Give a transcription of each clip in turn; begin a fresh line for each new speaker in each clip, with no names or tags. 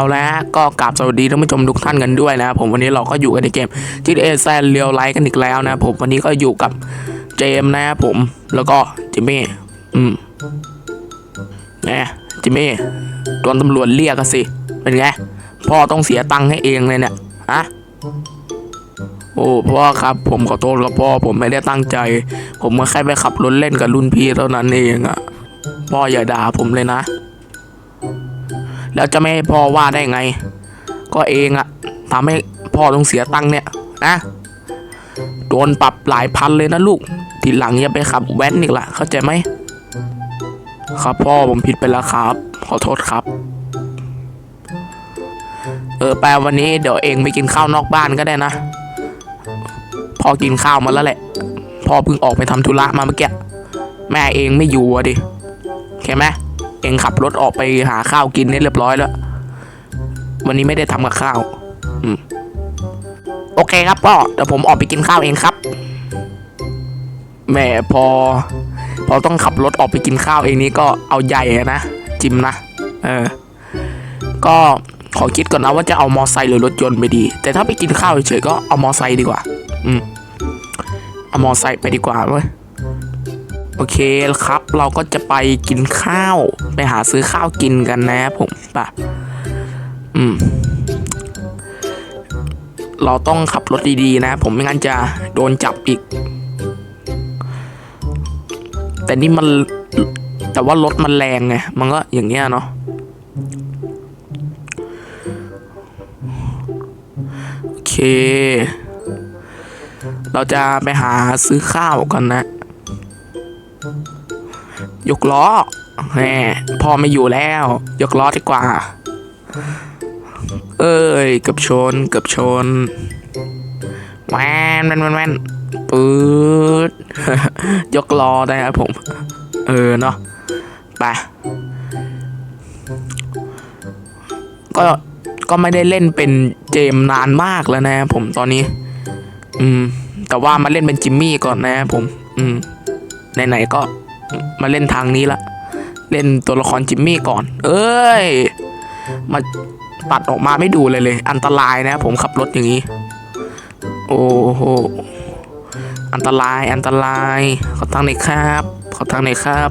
เอาแล้วก็กราบสวัสดีท่านผู้ชมทุกท่านกันด้วยนะผมวันนี้เราก็อยู่กันในเกม GTA San Real Life กันอีกแล้วนะผมวันนี้ก็อยู่กับเจมนะผมแล้วก็จิมมี่อืมแหมจิมมี่โดนตำรวจเรียกอะสิเป็นไงพ่อต้องเสียตังค์ให้เองเลยเนี่ยฮะโอ้พ่อครับ ผมขอโทษครับพ่อผมไม่ได้ตั้งใจ ผมก็แค่ไปขับรถเล่นกับรุ่นพี่เท่านั้นเองอะพ่ออย่าด่าผมเลยนะ แล้วจะไม่ให้พ่อว่าได้ไง ก็เองอะทำให้พ่อต้องเสียตังค์เนี่ยนะโดนปรับหลายพันเลยนะลูก ทีหลังอย่าไปขับแว้นอีกละเข้าใจไหมครับพ่อผมผิดไปแล้วครับ ขอโทษครับ เออแปลวันนี้เดี๋ยวเองไปกินข้าวนอกบ้านก็ได้นะพ่อกินข้าวมาแล้วแหละพ่อเพิ่งออกไปทำธุระมาเมื่อกี้แม่เองไม่อยู่อะดิเข้าไหม เองขับรถออกไปหาข้าวกินนี่เรียบร้อยแล้ว วันนี้ไม่ได้ทำกับข้าว อืม โอเคครับพ่อเดี๋ยวผมออกไปกินข้าวเองครับแหม่พอ พอต้องขับรถออกไปกินข้าวเองนี่ก็เอาใหญ่นะจิมนะเออ ก็ขอคิดก่อนนะว่าจะเอามอไซค์หรือรถยนต์ไปดี แต่ถ้าไปกินข้าวเฉยๆก็เอามอไซค์ดีกว่า อืมเอามอไซค์ไปดีกว่าเว้ย โอเคครับ เราก็จะไปกินข้าว ไปหาซื้อข้าวกินกันนะผมป่ะอืม เราต้องขับรถดีๆนะ ผมไม่งั้นจะโดนจับอีก แต่นี่มันแต่ว่ารถมันแรงไง มันก็อย่างเงี้ยเนาะโอเค เราจะไปหาซื้อข้าวกันนะ ยกล้อแหมพ่อไม่อยู่แล้ว ยกล้อดีกว่า เอ้ยเกือบชนเกือบชนแวนแวนแวนแวนปื๊ดยกล้อได้ครับผม เออเนาะไปก็ก็ไม่ได้เล่นเป็นเจมนานมากแล้วนะครับผมตอนนี้ อืม แต่ว่ามาเล่นเป็นจิมมี่ก่อนนะครับผม อืมไหนๆก็ มาเล่นทางนี้ละ เล่นตัวละครจิมมี่ก่อน เอ้ย มาปัดออกมาไม่ดูเลยเลย อันตรายนะ ผมขับรถอย่างนี้ โอ้โห อันตราย อันตราย ขอทางหน่อยครับ ขอทางหน่อยครับ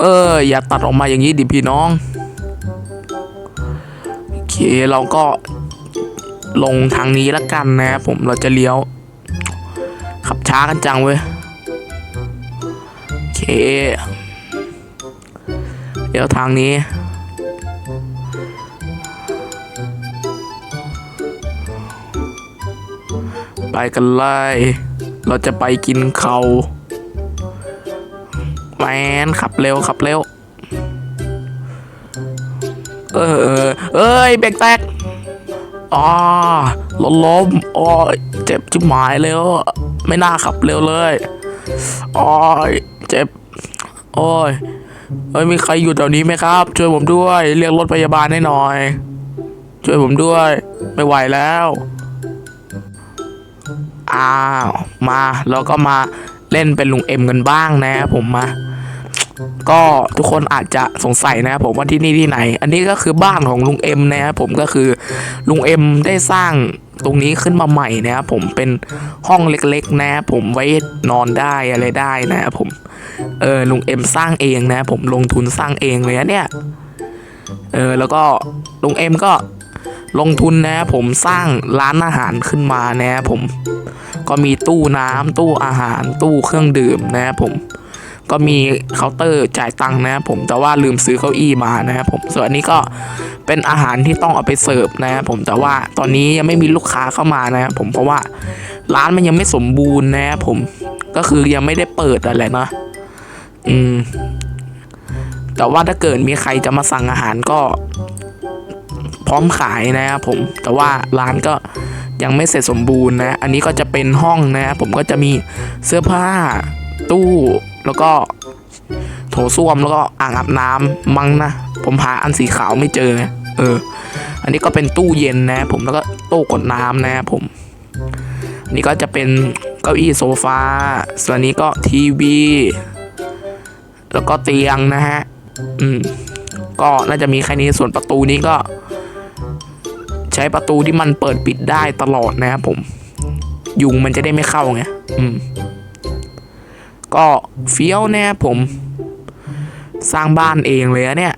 เออ อย่าตัดออกมาอย่างนี้ดิพี่น้อง โอเค เราก็ลงทางนี้ล้วกันนะผม เราจะเลี้ยว ขับช้ากันจังเว้ย โอเดี๋ยวทางนี้ ไปกันเลย เราจะไปกินเขาแมนขับเร็วขับเร็ว เออเอ้ยเบรกแตกอ๋อล้มล้มอ้ยเจ็บจิ๋มหมายเลยอะไม่น่าขับเร็วเลยอ้ยเจ็บ โอ้ยเอ้ยมีใครอยู่แถวนี้ไหมครับ ช่วยผมด้วย เรียกรถพยาบาลให้หน่อย ช่วยผมด้วย ไม่ไหวแล้วอ้าวมาเราก็มาเล่นเป็นลุงเอ็มกันบ้างนะผมมา ก็ทุกคนอาจจะสงสัยนะผมว่าที่นี่ที่ไหน อันนี้ก็คือบ้านของลุงเอ็มนะครับผมก็คือลุงเอ็มได้สร้าง ตรงนี้ขึ้นมาใหม่นะครับผมเป็นห้องเล็กๆ นะผมไว้นอนได้อะไรได้นะครับผมเออลุงเอ็มสร้างเองนะผมลงทุนสร้างเองเลยนะเนี่ยเออแล้วก็ลุงเอ็มก็ลงทุนนะผมสร้างร้านอาหารขึ้นมานะผมก็มีตู้น้ำตู้อาหารตู้เครื่องดื่มนะครับผม ก็มีเคาน์เตอร์จ่ายตังค์นะครับผมแต่ว่าลืมซื้อเก้าอี้มานะครับผมส่วนอันนี้ก็เป็นอาหารที่ต้องเอาไปเสิร์ฟนะครับผมแต่ว่าตอนนี้ยังไม่มีลูกค้าเข้ามานะครับผมเพราะว่าร้านมันยังไม่สมบูรณ์นะครับผมก็คือยังไม่ได้เปิดอะไรนะอืมแต่ว่าถ้าเกิดมีใครจะมาสั่งอาหารก็ พร้อมขายนะครับผม แต่ว่าร้านก็ยังไม่เสร็จสมบูรณ์นะ อันนี้ก็จะเป็นห้องนะผมก็จะมีเสื้อผ้าตู้ แล้วก็โถส้วมแล้วก็อ่างอาบน้ำมั้งนะผมหาอันสีขาวไม่เจอไงเออ อันนี้ก็เป็นตู้เย็นนะ ผมแล้วก็ตู้กดน้ำนะผม อันนี้ก็จะเป็นเก้าอี้โซฟาส่วนนี้ก็ทีวี แล้วก็เตียงนะฮะ อืม ก็น่าจะมีแค่นี้ส่วนประตูนี้ก็ ใช้ประตูที่มันเปิดปิดได้ตลอดนะครับผม ยุงมันจะได้ไม่เข้าไง อืม ก็เฟี้ยวนะครับผม สร้างบ้านเองเลยเนี่ย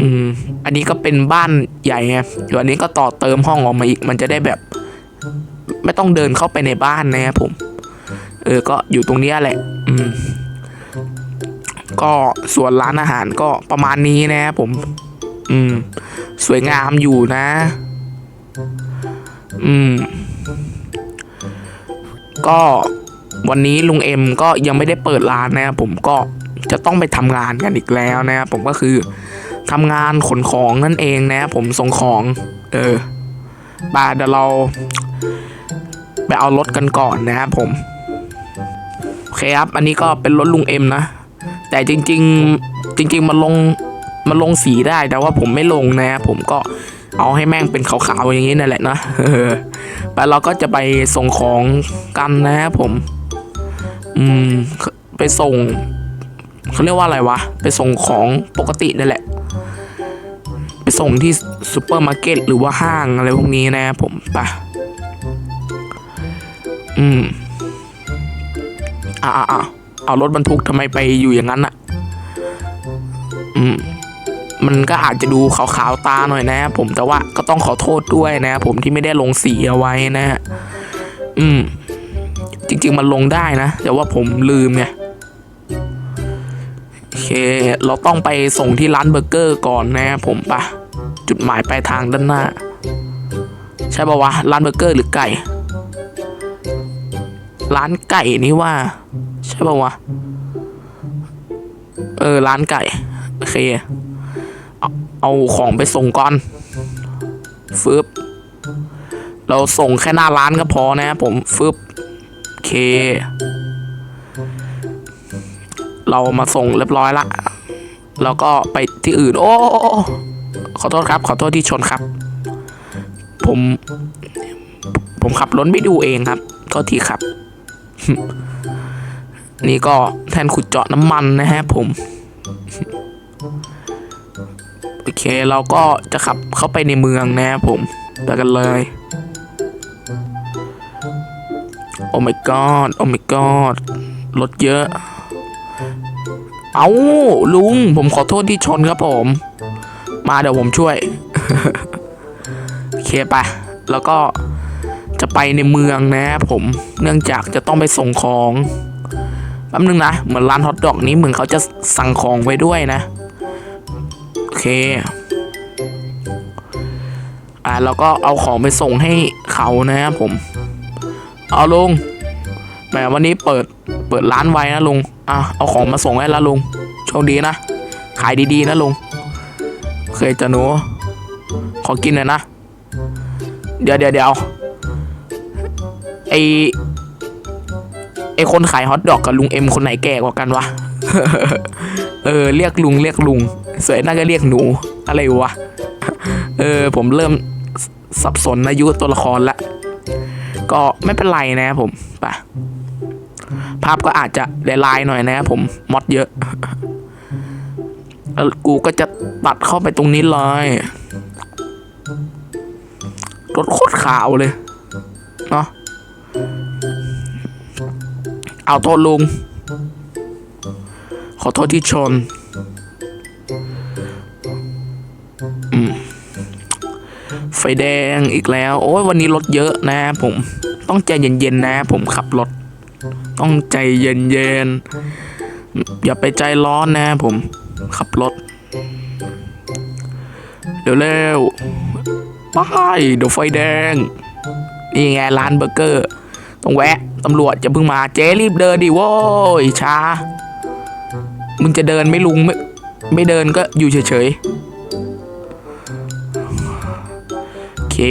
อืม อันนี้ก็เป็นบ้านใหญ่ไงเดี๋ยวอันนี้ก็ต่อเติมห้องออกมาอีก มันจะได้แบบ ไม่ต้องเดินเข้าไปในบ้านนะครับผม เออ ก็อยู่ตรงนี้แหละ อืม ก็ส่วนร้านอาหารก็ประมาณนี้นะครับผม อืม สวยงามอยู่นะ อืม ก็ วันนี้ลุงเอ็มก็ยังไม่ได้เปิดร้านนะครับผมก็จะต้องไปทำงานกันอีกแล้วนะครับผมก็คือทำงานขนของนั่นเองนะครับผมส่งของ เออไปเดี๋ยวเราไปเอารถกันก่อนนะครับผมโอเคครับ อันนี้ก็เป็นรถลุงเอ็มนะ แต่จริง ๆ จริง ๆมันลงมันลงสีได้แต่ว่าผมไม่ลงนะครับผมก็เอาให้แม่งเป็นขาวๆอย่างนี้นั่นแหละนะไปเราก็จะไปส่งของกันนะครับผม อืมไปส่งเขาเรียกว่าอะไรวะ ไปส่งของปกตินั่นแหละ ไปส่งที่ซูเปอร์มาร์เก็ตหรือว่าห้างอะไรพวกนี้นะครับผมไปอืมอ่าอ่าเอารถบรรทุกทำไมไปอยู่อย่างนั้นอะอืมมันก็อาจจะดูขาวๆตาหน่อยนะครับผมแต่ว่าก็ต้องขอโทษด้วยนะครับผมที่ไม่ได้ลงสีเอาไว้นะฮะอืม จริง ๆ มันลงได้นะ แต่ว่าผมลืมไงโอเค เราต้องไปส่งที่ร้านเบอร์เกอร์ก่อนนะผมปะจุดหมายปลายทางด้านหน้า ใช่ปะวะ ร้านเบอร์เกอร์หรือไก่ ร้านไก่นี่ว่า ใช่ปะวะ เออ ร้านไก่ โอเค เอาเอาของไปส่งก่อนฟึบเราส่งแค่หน้าร้านก็พอนะผมฟึบ เค เรามาส่งเรียบร้อยละแล้วก็ไปที่อื่น โอ้ ขอโทษครับ ขอโทษที่ชนครับ ผม ผมขับรถไม่ดูเองครับ โทษทีครับ นี่ก็แทนขุดเจาะน้ำมันนะฮะผม โอเค เราก็จะขับเข้าไปในเมืองนะครับผมไปกันเลย อ้ my god โอ้ my god รถเยอะ เอาลุง ผมขอโทษที่ชนครับผม มาเดี๋ยวผมช่วย โอเคไป แล้วก็จะไปในเมืองนะผม เนื่องจากจะต้องไปส่งของแป๊บนึงนะ เหมือนร้านฮอทดอกนี้เหมือนเขาจะสั่งของไว้ด้วยนะ โอเค อ่าเราก็เอาของไปส่งให้เขานะครับผม เอาลุงแหมวันนี้เปิดเปิดร้านไว้นะลุงอะเอาของมาส่งให้ล้วลุงโชคดีนะ ขายดีๆนะลุงเคยจะหนู ขอกินหน่อยนะ เดี๋ยวเดี๋ยวเดี๋ยวไอไอคนขายฮอทดอกกับลุงเอ็มคนไหนแก่กว่ากันวะ เออเรียกลุงเรียกลุงสวยน่าก็เรียกหนูอะไรวะ เออผมเริ่มสับสนอายุตัวละครละ ก็ไม่เป็นไรนะผมไปภาพก็อาจจะลายๆหน่อยนะผมมอดเยอะแล้วกูก็จะตัดเข้าไปตรงนี้เลยรถโคตรขาวเลยเนาะเอาโทษลุง ขอโทษที่ชน ฟแดงอีกแล้ว โอ้ยวันนี้รถเยอะนะผมต้องใจเย็นๆนะ ผมขับรถ ต้องใจเย็นๆอย่าไปใจร้อนนะผมขับรถเดี๋ยวเร็วไปเดี๋ยวไฟแดง นี่ไงร้านเบอร์เกอร์ ต้องแวะตำรวจจะเพิ่งมาเจ๊รีบเดินดิโว้ยช้า มึงจะเดินไม่ลุงไม่ไม่เดินก็อยู่เฉยๆ เค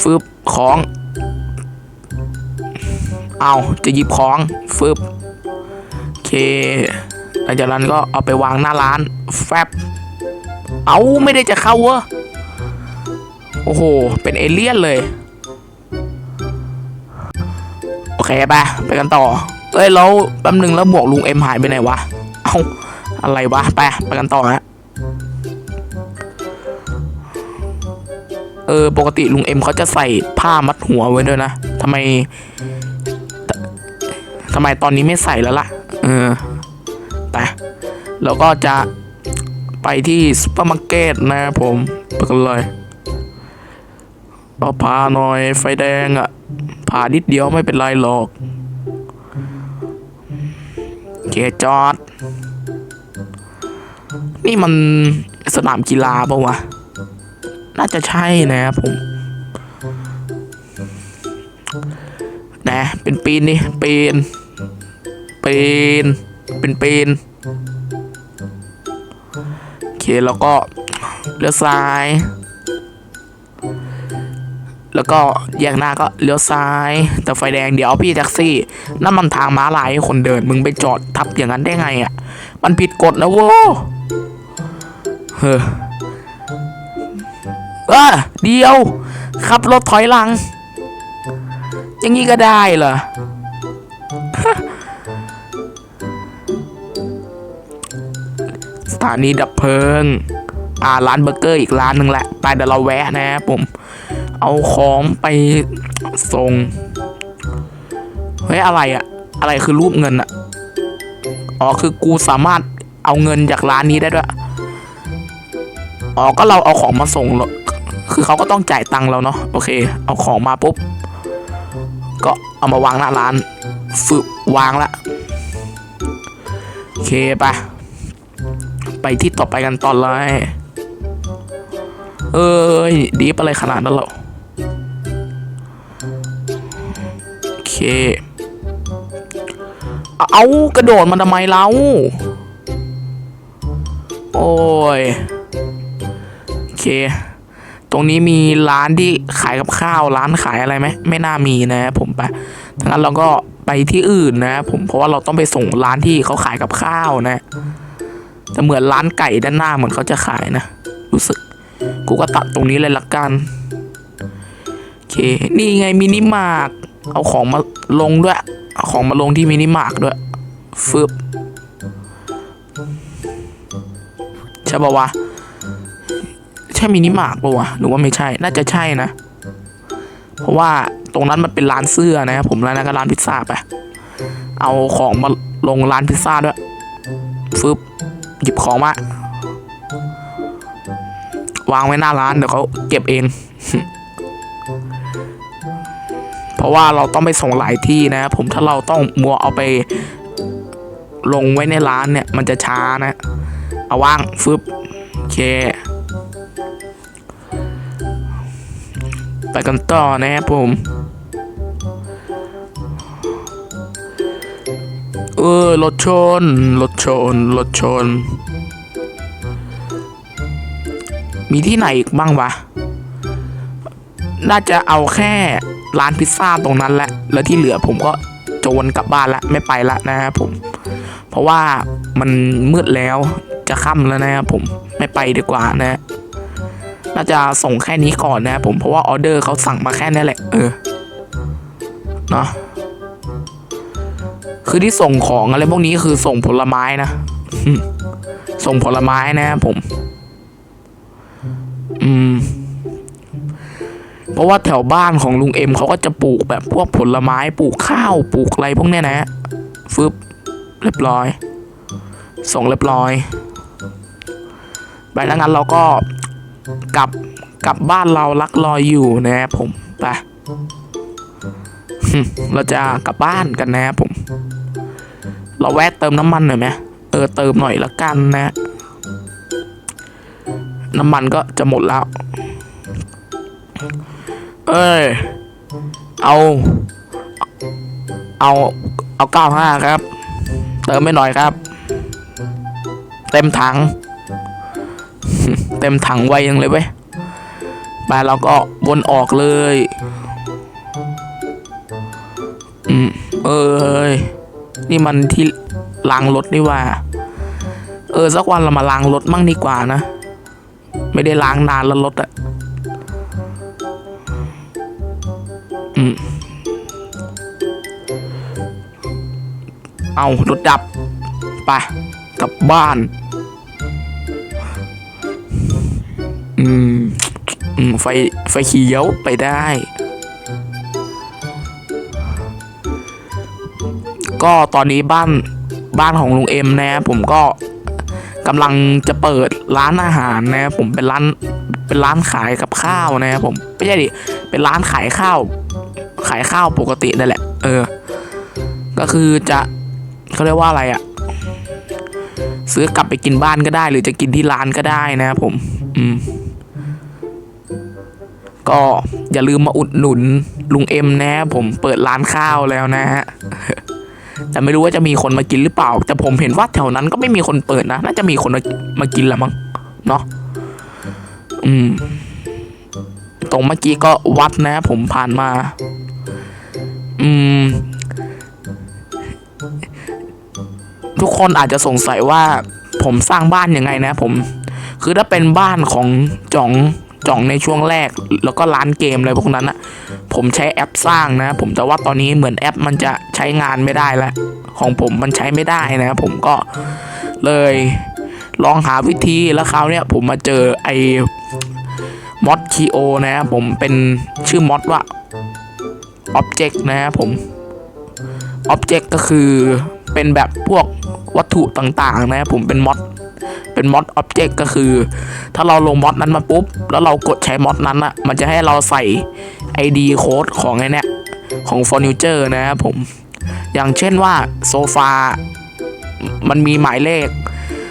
ฟึบของ เอาจะหยิบของฟึบโอเคหลังจากนั้นก็เอาไปวางหน้าร้าน แฟบ เอาไม่ได้จะเข้าเวะโอ้โห เป็นเอเลี่ยนเลย โอเคไปไปกันต่อ เอ้ยแล้วแป๊บนึงแล้วหมวกลุงเอ็มหายไปไหนวะ เอาอะไรวะ ไป ไปกันต่อฮะ เออปกติลุงเอ็มเขาจะใส่ผ้ามัดหัวไว้ด้วยนะทำไมทำไมตอนนี้ไม่ใส่แล้วล่ะ เออไปแล้วก็จะไปที่ซุปเปอร์มาร์เก็ตนะผมไปกันเลยเอาพาหน่อยไฟแดงอะ่ะผ่านิดเดียวไม่เป็นไรหรอกโอเคจอด นี่มันสนามกีฬาปะวะ น่าจะใช่นะครับผม นะ เป็นปีนนี่ปีนปีนเป็นปีนโอเคแล้วก็เลี้ยวซ้าย แล้วก็แยกหน้าก็เลี้ยวซ้าย แต่ไฟแดงเดี๋ยวพี่แท็กซี่นั่นมันทางม้าลายให้คนเดินมึงไปจอดทับอย่างนั้นได้ไงอะ มันผิดกฎนะโว้เฮ้อ เออเดียว ขับรถถอยหลัง อย่างนี้ก็ได้เหรอ สถานีดับเพลิง อ่าร้านเบอร์เกอร์อีกร้านหนึ่งแหละ ไปเดี๋ยวเราแวะนะครับผม เอาของไปส่ง เฮ้ย อะไรอะอะไรคือรูปเงินอะอ๋อ คือกูสามารถเอาเงินจากร้านนี้ได้ด้วย อ๋อ ก็เราเอาของมาส่ง คือเขาก็ต้องจ่ายตังค์เราเนาะโอเค เอาของมาปุ๊บ ก็เอามาวางหน้าร้านฝึกวางละโอเคไปไปที่ต่อไปกันตอนเลยเอ้ยดีฟอะไรขนาดนั้นหรอโอเค เอากระโดดมันทำไมเราโอ้ย โอเค ตรงนี้มีร้านที่ขายกับข้าวร้านขายอะไรไหมไม่น่ามีนะผมไปถ้างั้นเราก็ไปที่อื่นนะผมเพราะว่าเราต้องไปส่งร้านที่เขาขายกับข้าวนะแต่เหมือนร้านไก่ด้านหน้าเหมือนเขาจะขายนะ รู้สึก กูก็ตัดตรงนี้เลยละกันโอเค นี่ไงมินิมาร์กเอาของมาลงด้วย เอาของมาลงที่มินิมาร์กด้วยฟึบใช่ปะวะ ใช่มินิมาร์กปะวะหรือว่าไม่ใช่ น่าจะใช่นะ เพราะว่าตรงนั้นมันเป็นร้านเสื้อนะครับผมแล้วนั่นก็ร้านพิซซ่าไป เอาของมาลงร้านพิซซ่าด้วยฟึบหยิบของมาวางไว้หน้าร้านเดี๋ยวเขาเก็บเอง เพราะว่าเราต้องไปส่งหลายที่นะผมถ้าเราต้องมัวเอาไป ลงไว้ในร้านเนี่ย มันจะช้านะ เอาวางฟึบโอเค ไปกันต่อนะครับผมเออรถชนรถชนรถชน มีที่ไหนอีกบ้างวะ น่าจะเอาแค่ร้านพิซซ่าตรงนั้นแหละ แล้วที่เหลือผมก็จะวนกลับบ้านละไม่ไปละนะครับผม เพราะว่ามันมืดแล้วจะค่ำแล้วนะครับผมไม่ไปดีกว่านะ น่าจะส่งแค่นี้ก่อนนะครับผมเพราะว่าออเดอร์เขาสั่งมาแค่นี้แหละเออเนาะคือที่ส่งของอะไรพวกนี้คือส่งผลไม้นะส่งผลไม้นะครับผม อืม เพราะว่าแถวบ้านของลุงเอ็มเขาก็จะปลูกแบบพวกผลไม้ปลูกข้าวปลูกอะไรพวกเนี้ยนะฟึบเรียบร้อย ส่งเรียบร้อย ไปแล้วงั้นเราก็ กลับกลับบ้านเราลักลอยอยู่นะครับผมไปเราจะกลับบ้านกันนะครับผม เราแวะเติมน้ำมันหน่อยไหมเออเติมหน่อยละกันนะ น้ำมันก็จะหมดแล้ว เอ้ยเอา เอา เอาเก้าห้าครับ เติมไม่หน่อยครับ เต็มถัง เต็มถังไวยังเลยเว้ยไปเราก็วนออกเลย อืม เอ้ย นี่มันที่ล้างรถนี่ว่า เออ สักวันเรามาล้างรถมั่งดีกว่านะ ไม่ได้ล้างนานแล้วรถอะอืม เอารถดับ ไป กลับบ้าน อืมอืมไฟไฟเขียวไปได้ ก็ตอนนี้บ้านบ้านของลุงเอ็มนะผมก็กำลังจะเปิดร้านอาหารนะผมเป็นร้านเป็นร้านขายกับข้าวนะผมไม่ใช่ดิเป็นร้านขายข้าว ขายข้าวปกตินั่นแหละ เออ ก็คือจะเขาเรียกว่าอะไรอะซื้อกลับไปกินบ้านก็ได้ หรือจะกินที่ร้านก็ได้นะผม อืม ก็อย่าลืมมาอุดหนุนลุงเอ็มนะผมเปิดร้านข้าวแล้วนะฮะแต่ไม่รู้ว่าจะมีคนมากินหรือเปล่า แต่ผมเห็นว่าแถวนั้นก็ไม่มีคนเปิดนะ น่าจะมีคนมากินละมั้งเนาะอืม ตรงเมื่อกี้ก็วัดนะ ผมผ่านมา อืม ทุกคนอาจจะสงสัยว่า ผมสร้างบ้านยังไงนะ ผม คือถ้าเป็นบ้านของจ่อง จ่องในช่วงแรก แล้วก็ร้านเกมอะไรพวกนั้นอะผมใช้แอปสร้างนะ ผมแต่ว่าตอนนี้เหมือนแอปมันจะใช้งานไม่ได้แล้วของผมมันใช้ไม่ได้นะ ผมก็เลยลองหาวิธีแล้วคราวเนี้ยผมมาเจอไอ้มอดคีโอนะผมเป็นชื่อมอดว่า Object นะผม Object ก็คือเป็นแบบพวกวัตถุต่างๆ นะผมเป็นมอด เป็นมอด Object ก็คือ ถ้าเราลงมอดนั้นมาปุ๊บ แล้วเรากดใช้มอดนั้นอะมันจะให้เราใส่ ID โค้ดของไอ้เนี่ยของฟอร์นิเจอร์นะครับผม อย่างเช่นว่าโซฟา มันมีหมายเลข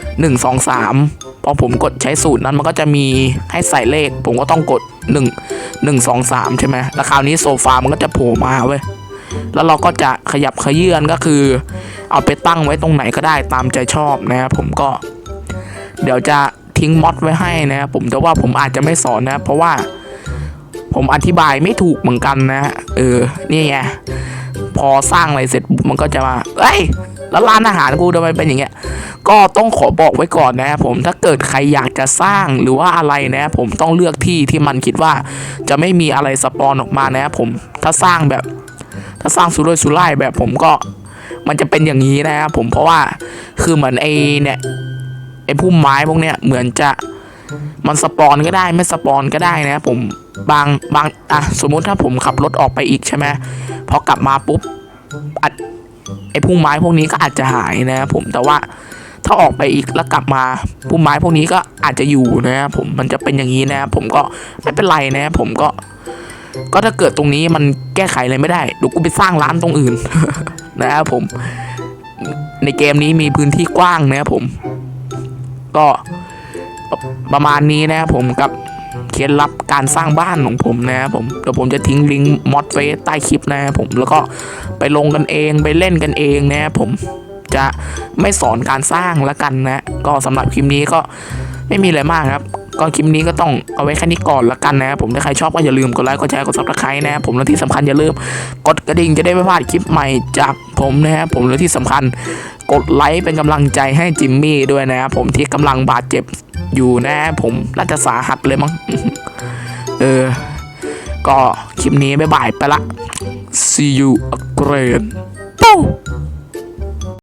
1 2 3 พอผมกดใช้สูตรนั้นมันก็จะมีให้ใส่เลข ผมก็ต้องกด 1 1 2 3 ใช่ไหมแล้วคราวนี้โซฟามันก็จะโผล่มาเว้ยแล้วเราก็จะขยับขยื่นก็คือ เอาไปตั้งไว้ตรงไหนก็ได้ตามใจชอบนะครับผมก็ เดี๋ยวจะทิ้งมอดไว้ให้นะครับผมแต่ว่าผมอาจจะไม่สอนนะเพราะว่าผมอธิบายไม่ถูกเหมือนกันนะเออนี่ไงพอสร้างอะไรเสร็จมันก็จะมาเอ้ยแล้วร้านอาหารกูทำไมเป็นอย่างเงี้ย ก็ต้องขอบอกไว้ก่อนนะครับผมถ้าเกิดใครอยากจะสร้างหรือว่าอะไรนะผมต้องเลือกที่ที่มันคิดว่า จะไม่มีอะไรสปอนออกมานะผมถ้าสร้างแบบ ถ้าสร้างสุรุ่ยสุร่ายแบบผมก็มันจะเป็นอย่างนี้นะครับผมเพราะว่าคือเหมือนไอเนี่ย ไอพุ่มไม้พวกเนี้ยเหมือนจะมันสปอนก็ได้ไม่สปอนก็ได้นะผมบางบางอะสมมุติถ้าผมขับรถออกไปอีกใช่ไหมพอกลับมาปุ๊บอัดไอ้พุ่มไม้พวกนี้ก็อาจจะหายนะผมแต่ว่าถ้าออกไปอีกแล้วกลับมาพุ่มไม้พวกนี้ก็อาจจะอยู่นะผมมันจะเป็นอย่างนี้นะผมก็ไม่เป็นไรนะผมก็ ก็ถ้าเกิดตรงนี้มันแก้ไขอะไรไม่ได้ดี๋ยวกูไปสร้างร้านตรงอื่นนะครับผม ในเกมนี้มีพื้นที่กว้างนะครับผม ก็ประมาณนี้นะครับผมกับเคล็ดลับการสร้างบ้านของผมนะครับผมเดี๋ยวผมจะทิ้งลิงก์มอดไว้ใต้คลิปนะครับผมแล้วก็ไปลงกันเองไปเล่นกันเองนะครับผมจะไม่สอนการสร้างละกันนะ ก็สำหรับคลิปนี้ก็ไม่มีอะไรมากครับ ก็คลิปนี้ก็ต้องเอาไว้แค่นี้ก่อนละกันนะครับผมถ้าใครชอบก็อย่าลืมกดไลค์กดแชร์กดซับสไครต์นะครับผมและที่สำคัญอย่าลืมกดกระดิ่งจะได้ไม่พลาดคลิปใหม่จากผมนะครับผมและที่สำคัญ กดไลค์เป็นกำลังใจให้จิมมี่ด้วยนะครับผมที่กำลังบาดเจ็บอยู่นะผมน่าจะสาหัสเลยมั้งเออ ก็คลิปนี้บ๊ายบายไปละ see you again ปุ๊